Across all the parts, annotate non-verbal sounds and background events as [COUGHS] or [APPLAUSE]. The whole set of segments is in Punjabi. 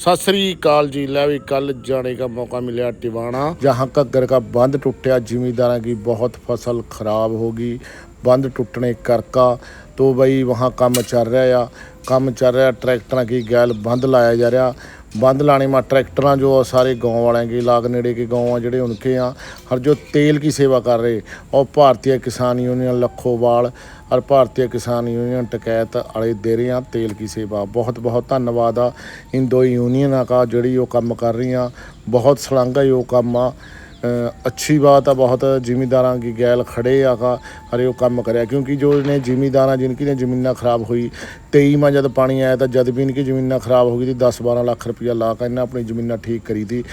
सत श्री अकाल जी ले भी कल जाने का मौका मिला टिवाना जहां घग्गर का बंद टूटा जिमीदारों की बहुत फसल खराब होगी बंद टूटने करका तो भाई वहाँ काम चल रहा आ ਕੰਮ ਚੱਲ ਰਿਹਾ ਟਰੈਕਟਰਾਂ ਕੀ ਗੈਲ ਬੰਦ ਲਾਇਆ ਜਾ ਰਿਹਾ ਬੰਦ ਲਾਣੇ ਮਾ ਟਰੈਕਟਰਾਂ ਜੋ ਆ ਸਾਰੇ गांव वाले के लाग नेड़े के गांव आ ਜਿਹੜੇ उनके ਆ हर जो तेल की सेवा कर रहे और भारतीय किसान यूनियन लखोवाल ਔਰ ਭਾਰਤੀ ਕਿਸਾਨ ਯੂਨੀਅਨ ਟਕੈਤ ਵਾਲੇ ਦੇ ਰਹੇ ਆ ਤੇਲ ਕੀ ਸੇਵਾ। ਬਹੁਤ ਬਹੁਤ ਧੰਨਵਾਦ ਆ। ਇਨ ਦੋ ਯੂਨੀਅਨਾਂ ਆਕਾ ਜਿਹੜੀ ਉਹ ਕੰਮ ਕਰ ਰਹੀ ਆ ਬਹੁਤ ਸਲਾਂਘਾਯੋਗ ਕੰਮ ਆ। ਅੱਛੀ ਬਾਤ ਆ ਬਹੁਤ, ਜ਼ਿਮੀਦਾਰਾਂ ਕੀ ਗੈਲ ਖੜੇ ਆਗਾ ਹਰੇ ਉਹ ਕੰਮ ਕਰਿਆ, ਕਿਉਂਕਿ ਜੋ ਨੇ ਜ਼ਿਮੀਦਾਰਾਂ, ਜਿਨਕੀ ਨੇ ਜ਼ਮੀਨਾਂ ਖਰਾਬ ਹੋਈ 23 ਮਾ ਜਦ ਪਾਣੀ ਆਇਆ ਤਾਂ ਜਦ ਵੀ ਇਨਕੀ ਜ਼ਮੀਨਾਂ ਖਰਾਬ ਹੋ ਗਈ ਸੀ 10 12 ਲੱਖ ਰੁਪਇਆ ਲਾ ਕੇ ਇਹਨਾਂ ਆਪਣੀ ਜ਼ਮੀਨਾਂ ਠੀਕ ਕਰੀ ਦੀ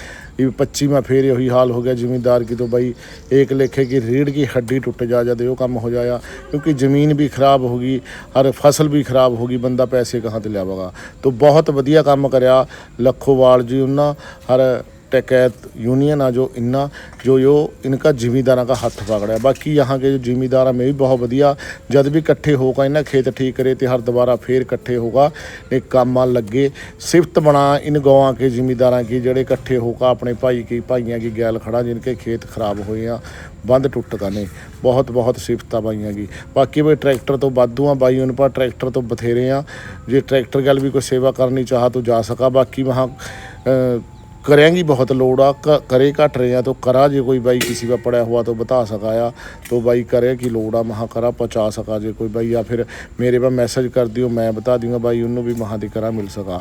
ਇਹ 25 ਮਾ ਫੇਰ ਇਹੀ ਹਾਲ ਹੋ ਗਿਆ, ਜ਼ਿਮੀਦਾਰ ਕੀ ਤੋਂ ਬਾਈ ਇੱਕ ਲੇਖੇ ਕੀ ਰੀੜ ਕੀ ਹੱਡੀ ਟੁੱਟ ਜਾ, ਜਦ ਉਹ ਕੰਮ ਹੋ ਜਾਇਆ, ਕਿਉਂਕਿ ਜ਼ਮੀਨ ਵੀ ਖਰਾਬ ਹੋ ਗਈ, ਹਰ ਫਸਲ ਵੀ ਖਰਾਬ ਹੋ ਗਈ, ਬੰਦਾ ਪੈਸੇ ਕਹਾਂ ਤੇ ਲਿਆਵਾਗਾ। ਤੋਂ ਬਹੁਤ ਵਧੀਆ ਕੰਮ ਕਰਿਆ, ਲੱਖੋਵਾਲ ਜੀ ਉਹਨਾਂ, ਹਰ टकैत यूनियन आ जो इन्ना जो यो इनका जिमीदारा का हाथ पकड़ा है बाकी यहाँ के जो जिमीदार में भी बहुत बढ़िया जब भी इकट्ठे होगा इन्हें खेत ठीक करे तो हर दोबारा फिर इकट्ठे होगा ने काम लगे सिफत बना इन गाँव के जिमीदारा की जड़े इकट्ठे होगा अपने भाई की भाइयों की गैल खड़ा जिनके खेत खराब हुए हैं ਬੰਦ ਟੁੱਟ ਨੇ ਬਹੁਤ ਬਹੁਤ ਸਿਫਤਾਂ ਬਾਈਆਂ ਕੀ ਬਾਕੀ ਬਈ ਟਰੈਕਟਰ ਤੋਂ ਵਾਧੂ ਆ ਬਾਈ ਉਹਨਾਂ ਪਰ ਟਰੈਕਟਰ ਤੋਂ ਬਥੇਰੇ ਆ ਜੇ ਟਰੈਕਟਰ ਗੱਲ ਵੀ ਕੋਈ ਸੇਵਾ ਕਰਨੀ ਚਾਹਾ ਤੋ ਜਾ ਸਕਾ ਬਾਕੀ ਵਹਾਂ ਅ, करेंगी बहुत लोड आ क- करे घट रहे हैं तो करा जे कोई भाई किसी का पड़ा हुआ तो बता सकाया तो भाई करे कि लोड आ महा करा पहुँचा सका जे कोई भाई या फिर मेरे पर मैसेज कर दियो मैं बता दूंगा भाई उन्होंने भी महा दी करा मिल सका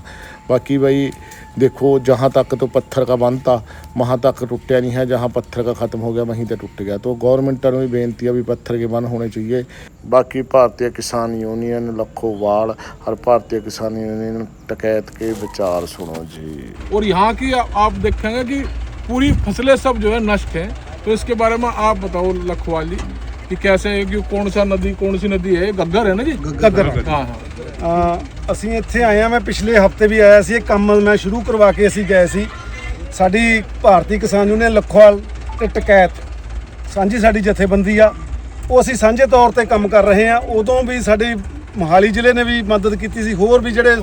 बाकी भाई देखो जहाँ तक तो पत्थर का बंद था वहाँ तक टूटा नहीं है जहाँ पत्थर का ख़त्म हो गया वहीं तक टूट गया तो गवर्नमेंट ने भी बेनती है भी पत्थर के बंद होने चाहिए बाकी भारतीय किसान यूनियन लखोवाल और भारतीय किसान यूनियन टकैत के विचार सुनो जी और यहाँ की आप देखेंगे कि पूरी फसलें सब जो है नष्ट हैं तो इसके बारे में आप बताओ लखवाली कि कैसे है कि कौन सा नदी कौन सी नदी है गग्गर है ना जी ਗੱਗਰ हाँ हाँ ਅ, ਅਸੀਂ ਇੱਥੇ ਆਏ ਆ ਮੈਂ ਪਿਛਲੇ ਹਫਤੇ ਵੀ ਆਇਆ ਸੀ ਇਹ ਕੰਮ ਮੈਂ ਸ਼ੁਰੂ ਕਰਵਾ ਕੇ ਅਸੀਂ ਗਏ ਸੀ ਸਾਡੀ ਭਾਰਤੀ ਕਿਸਾਨ ਯੂਨੀਅਨ ਲਖਵਾਲ ਤੇ ਟਕੈਤ ਸਾਂਝੀ ਸਾਡੀ ਜਥੇਬੰਦੀ ਆ ਉਹ ਅਸੀਂ ਸਾਂਝੇ ਤੌਰ ਤੇ ਕੰਮ ਕਰ ਰਹੇ ਹਾਂ। ਉਦੋਂ ਵੀ ਸਾਡੇ ਮੋਹਾਲੀ ਜ਼ਿਲ੍ਹੇ ਨੇ ਵੀ ਮਦਦ ਕੀਤੀ ਸੀ। ਹੋਰ ਵੀ ਜਿਹੜੇ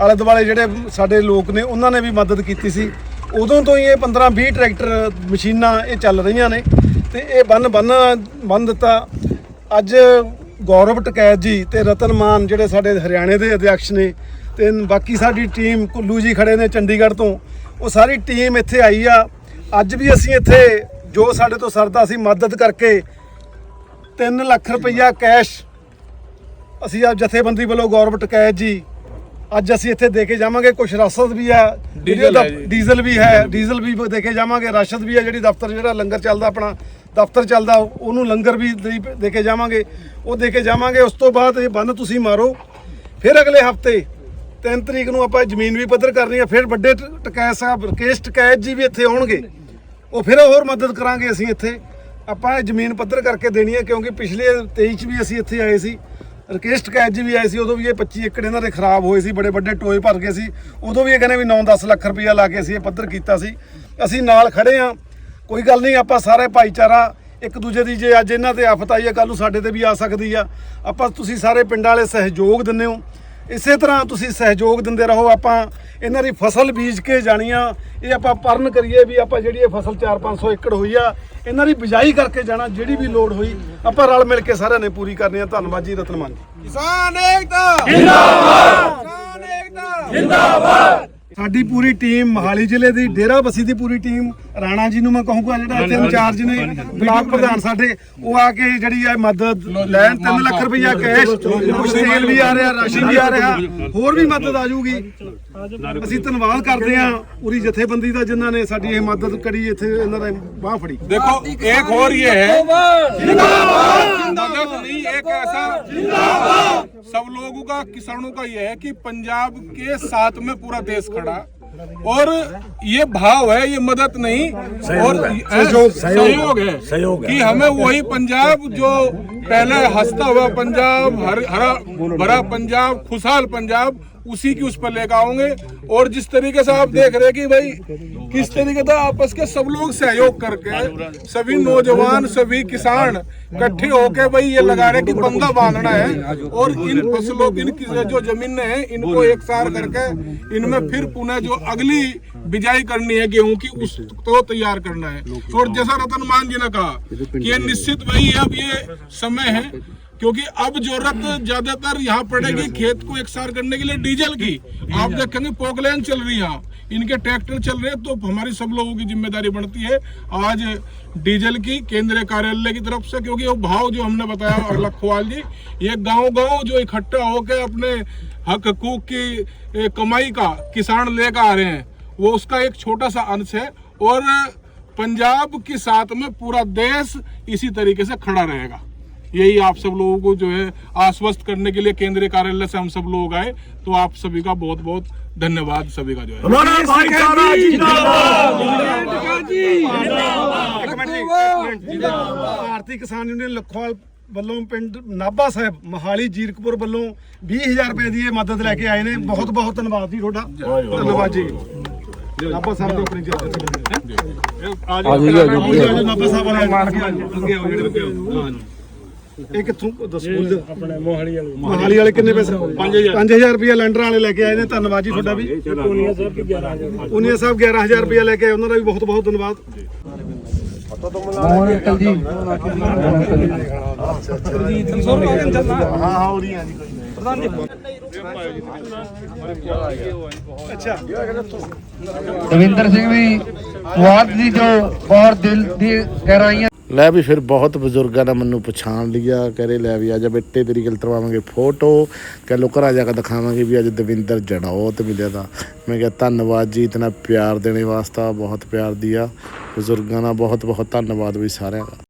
ਆਲੇ ਦੁਆਲੇ ਜਿਹੜੇ ਸਾਡੇ ਲੋਕ ਨੇ, ਉਹਨਾਂ ਨੇ ਵੀ ਮਦਦ ਕੀਤੀ ਸੀ। ਉਦੋਂ ਤੋਂ ਹੀ ਇਹ 15 20 ਟਰੈਕਟਰ, ਮਸ਼ੀਨਾਂ ਇਹ ਚੱਲ ਰਹੀਆਂ ਨੇ ਤੇ ਇਹ ਬੰਨ ਬੰਨ ਬੰਨ ਦਿੱਤਾ। ਅੱਜ ਗੌਰਵ ਟਕੈਤ ਜੀ ਤੇ ਰਤਨ ਮਾਨ ਜਿਹੜੇ ਸਾਡੇ ਹਰਿਆਣੇ ਦੇ ਅਧਿਕਸ਼ ਨੇ ਤੇ ਬਾਕੀ ਸਾਡੀ ਟੀਮ ਕੁੱਲੂ ਜੀ ਖੜੇ ਨੇ ਚੰਡੀਗੜ੍ਹ ਤੋਂ, ਉਹ ਸਾਰੀ ਟੀਮ ਇੱਥੇ ਆਈ ਆ। ਅੱਜ ਵੀ ਅਸੀਂ ਇੱਥੇ ਜੋ ਸਾਡੇ ਤੋਂ ਸਰਦਾ ਸੀ ਮਦਦ ਕਰਕੇ 3 ਲੱਖ ਰੁਪਈਆ ਕੈਸ਼। ਅਸੀਂ ਆ ਜਥੇਬੰਦੀ ਵੱਲੋਂ ਗੌਰਵ ਟਕੈਤ ਜੀ ਅੱਜ ਅਸੀਂ ਇੱਥੇ ਦੇ ਕੇ ਜਾਵਾਂਗੇ। ਕੁਝ ਰਸਦ ਵੀ ਹੈ। ਡੀਜ਼ਲ ਵੀ ਹੈ ਡੀਜ਼ਲ ਵੀ ਦੇ ਕੇ ਜਾਵਾਂਗੇ। ਰਸ਼ਦ ਵੀ ਹੈ ਜਿਹੜੀ ਦਫ਼ਤਰ ਜਿਹੜਾ ਲੰਗਰ ਚੱਲਦਾ ਆਪਣਾ ਦਫ਼ਤਰ ਚੱਲਦਾ ਉਹਨੂੰ ਲੰਗਰ ਵੀ ਦੇ ਕੇ ਜਾਵਾਂਗੇ। ਉਹ ਦੇ ਕੇ ਜਾਵਾਂਗੇ ਉਸ ਤੋਂ ਬਾਅਦ ਇਹ ਬੰਦ ਤੁਸੀਂ ਮਾਰੋ। ਫਿਰ ਅਗਲੇ ਹਫ਼ਤੇ 3 ਤਰੀਕ ਨੂੰ ਆਪਾਂ ਜ਼ਮੀਨ ਵੀ ਪੱਧਰ ਕਰਨੀ ਹੈ। ਫਿਰ ਵੱਡੇ ਟਕੈਤ ਸਾਹਿਬ ਰਕੇਸ਼ ਟਕੈਤ ਜੀ ਵੀ ਇੱਥੇ ਆਉਣਗੇ। ਉਹ ਫਿਰ ਹੋਰ ਮਦਦ ਕਰਾਂਗੇ ਅਸੀਂ ਇੱਥੇ। ਆਪਾਂ ਇਹ ਜ਼ਮੀਨ ਪੱਧਰ ਕਰਕੇ ਦੇਣੀ ਹੈ, ਕਿਉਂਕਿ ਪਿਛਲੇ 23 ਚ ਵੀ ਅਸੀਂ ਇੱਥੇ ਆਏ ਸੀ। ਰਕੇਸ਼ ਕੈਦ ਜੀ ਵੀ ਆਏ ਸੀ, ਉਦੋਂ ਵੀ ਇਹ 25 ਏਕੜ ਇਹਨਾਂ ਦੇ ਖਰਾਬ ਹੋਏ ਸੀ, ਬੜੇ ਵੱਡੇ ਟੋਏ ਭਰ ਗਏ ਸੀ। ਉਦੋਂ ਵੀ ਇਹ ਕਹਿੰਦੇ ਵੀ 9-10 ਲੱਖ ਰੁਪਇਆ ਲਾ ਕੇ ਅਸੀਂ ਇਹ ਪੱਧਰ ਕੀਤਾ ਸੀ। ਅਸੀਂ ਨਾਲ ਖੜੇ ਆ ਕੋਈ ਗੱਲ ਨਹੀਂ, ਆਪਾਂ ਸਾਰੇ ਭਾਈਚਾਰਾ ਇੱਕ ਦੂਜੇ ਦੀ ਜੇ ਅੱਜ ਇਹਨਾਂ ਤੇ ਆਫਤ ਆਈ ਹੈ ਕੱਲ ਨੂੰ ਸਾਡੇ ਤੇ ਵੀ ਆ ਸਕਦੀ ਆ। ਆਪਾਂ ਤੁਸੀਂ ਸਾਰੇ ਪਿੰਡਾਂ ਵਾਲੇ ਸਹਿਯੋਗ ਦਿੰਦੇ ਹੋ। ਇਸੇ ਤਰ੍ਹਾਂ ਤੁਸੀਂ ਸਹਿਯੋਗ ਦਿੰਦੇ ਰਹੋ ਆਪਾਂ ਇਹਨਾਂ ਦੀ ਫਸਲ ਬੀਜ ਕੇ ਜਾਣੀਆਂ ਇਹ ਆਪਾਂ ਪਰਨ ਕਰੀਏ ਵੀ ਆਪਾਂ ਜਿਹੜੀ ਇਹ ਫਸਲ 4-500 ਏਕੜ ਹੋਈ ਆ ਇਹਨਾਂ ਦੀ ਬਿਜਾਈ ਕਰਕੇ ਜਾਣਾ ਜਿਹੜੀ ਵੀ ਲੋੜ ਹੋਈ ਆਪਾਂ ਰਲ ਮਿਲ ਕੇ ਸਾਰਿਆਂ ਨੇ ਪੂਰੀ ਕਰਨੀ ਆ। ਧੰਨਵਾਦ ਜੀ ਰਤਨਮਾਨ ਜੀ। ਕਿਸਾਨ ਏਕਤਾ! ਜਿੰਦਾਬਾਦ! ਕਿਸਾਨ ਏਕਤਾ! ਸਾਡੀ ਪੂਰੀ ਟੀਮ ਮਹਾਲੀ ਜ਼ਿਲ੍ਹੇ ਦੀ ਡੇਰਾ ਬਸੀ ਦੀ ਪੂਰੀ ਟੀਮ ਰਾਣਾ ਜੀ ਨੂੰ ਮੈਂ ਕਹੂੰਗਾ ਜਿਹੜਾ ਇੱਥੇ ਇੰਚਾਰਜ ਨੇ ਬਲਾਕ ਪ੍ਰਧਾਨ ਸਾਡੇ ਉਹ ਆ ਕੇ ਜਿਹੜੀ ਹੈ ਮਦਦ ਲੈਣ 3 ਲੱਖ ਰੁਪਈਆ ਕੈਸ਼ ਕੁਝ ਤੇਲ ਵੀ ਆ ਰਿਹਾ ਰਾਸ਼ਨ ਵੀ ਆ ਰਿਹਾ ਹੋਰ ਵੀ ਮਦਦ ਆ ਜਾਊਗੀ ਅਸੀਂ ਧੰਨਵਾਦ ਕਰਦੇ ਹਾਂ ਪੂਰੀ ਜਥੇਬੰਦੀ ਦਾ ਜਿਨ੍ਹਾਂ ਨੇ ਸਾਡੀ ਇਹ ਮਦਦ ਕਰੀ ਇੱਥੇ ਇਹਨਾਂ ਦਾ ਬਾਹ ਫੜੀ देखो एक और ये है मदद नहीं एक ऐसा सब लोगों का किसानों का ये है कि पंजाब के साथ में पूरा देश खड़ा और ये भाव है ये मदद नहीं और सहयोग सहयोग। है सहयोग कि हमें वही पंजाब जो पहले हंसता हुआ पंजाब हर हरा भरा पंजाब खुशहाल पंजाब उसी की उस पर लेकर आऊँगे और जिस तरीके से आप देख रहे कि भाई, किस तरीके से आपस के सब लोग सहयोग करके सभी नौजवान, सभी किसान इकट्ठे होके भाई ये लगा रहे कि बंदा बांधना है। और इन फ़सलों की इनकी जो जमीनें हैं, इनको एक सार करके इनमें फिर पुनः जो अगली बिजाई करनी है गेहूँ की उसको तैयार करना है। और जैसा रतन मान जी ने कहा कि ये निश्चित भाई, अब ये समय है क्योंकि अब ज़रूरत ज़्यादातर यहाँ पड़ेगी खेत को एकसार करने के लिए डीजल की। आप देखेंगे पोकलैन चल रही है इनके ट्रैक्टर चल रहे हैं तो हमारी सब लोगों की ज़िम्मेदारी बढ़ती है। आज डीजल की केंद्रीय कार्यालय की तरफ़ से क्योंकि वो भाव जो हमने बताया [COUGHS] लखवाल जी ये गाँव गाँव जो इकट्ठा होकर अपने हक हकूक की कमाई का किसान लेकर आ रहे हैं वो उसका एक छोटा सा अंश है। और पंजाब के साथ में पूरा देश इसी तरीके से खड़ा रहेगा। यही आप सब लोगों को जो है आश्वस्त करने के लिए केंद्रीय कार्यालय से हम सब लोग आए तो आप सभी का बहुत बहुत धन्यवाद सभी का जो है ਹਮਾਰਾ ਭਾਈਚਾਰਾ ਜਿੰਦਾਬਾਦ ਇੱਕ ਮਿੰਟ ਜੀ, ਇੱਕ ਮਿੰਟ ਜੀ। ਭਾਰਤੀ ਕਿਸਾਨ ਯੂਨੀਅਨ ਲਖਵਾਲ ਵੱਲੋਂ ਪਿੰਡ ਨਾਭਾ ਸਾਹਿਬ ਮੋਹਾਲੀ ਜੀਰਕਪੁਰ ਵੱਲੋਂ 20000 ਰੁਪਏ ਦੀ ਇਹ ਮਦਦ ਲੈ ਕੇ ਆਏ ਨੇ ਬਹੁਤ ਬਹੁਤ ਧੰਨਵਾਦ ਜੀ ਤੁਹਾਡਾ ਧੰਨਵਾਦ ਜੀ ਨਾਭਾ ਸਾਹਿਬ ਦੇ ਆਪਣੀ ਜੀ ਆ ਜਾਓ ਨਾਭਾ ਸਾਹਿਬ ਵਾਲੇ ਮਾਰ ਕੇ ਅੱਗੇ ਆਓ ਜਿਹੜੇ ਅੱਗੇ ਆਓ ਹਾਂ ਜੀ। ਇਹ ਕਿੱਥੋਂ ਦੱਸੋ? ਆਪਣੇ ਮੋਹਾਲੀ ਵਾਲੇ। ਮੋਹਾਲੀ ਵਾਲੇ ਕਿੰਨੇ ਪੈਸੇ 5000 5000 ਰੁਪਏ ਲੈਂਡਰ ਵਾਲੇ ਲੈ ਕੇ ਆਏ ਨੇ ਧੰਨਵਾਦ ਜੀ ਤੁਹਾਡਾ ਵੀ। ਪੂਨੀਆ ਸਾਹਿਬ 11000 ਪੂਨੀਆ ਸਾਹਿਬ 11000 ਰੁਪਏ ਲੈ ਕੇ ਆਏ ਉਹਨਾਂ ਦਾ ਵੀ ਬਹੁਤ ਬਹੁਤ ਧੰਨਵਾਦ। ਅੱਛਾ। ਦਵਿੰਦਰ ਸਿੰਘ ਵੀ ਪੁਆਧ ਦੀ ਜੋ ਬਹੁਤ ਦਿਲ ਦੀ ਗਹਿਰਾਈਆਂ ਲੈ ਵੀ ਫਿਰ ਬਹੁਤ ਬਜ਼ੁਰਗਾਂ ਨੇ ਮੈਨੂੰ ਪਛਾਣ ਲਿਆ ਕਹਿੰਦੇ ਲੈ ਵੀ ਅੱਜ ਬੇਟੇ ਤੇਰੀ ਗੱਲ ਕਰਵਾਵਾਂਗੇ ਫੋਟੋ, ਕਹ ਲੋ ਘਰਾਂ ਜਾ ਕੇ ਦਿਖਾਵਾਂਗੇ ਵੀ ਅੱਜ ਦਵਿੰਦਰ ਜੜਾਉਤ ਮਿਲਿਆ ਦਾ ਮੈਂ ਕਿਹਾ ਧੰਨਵਾਦ ਜੀ, ਇਤਨਾ ਪਿਆਰ ਦੇਣੇ ਵਾਸਤਾ, ਬਹੁਤ ਪਿਆਰ ਦਿਆ ਬਜ਼ੁਰਗਾਂ ਦਾ ਬਹੁਤ ਬਹੁਤ ਧੰਨਵਾਦ ਵੀ ਸਾਰਿਆਂ ਦਾ।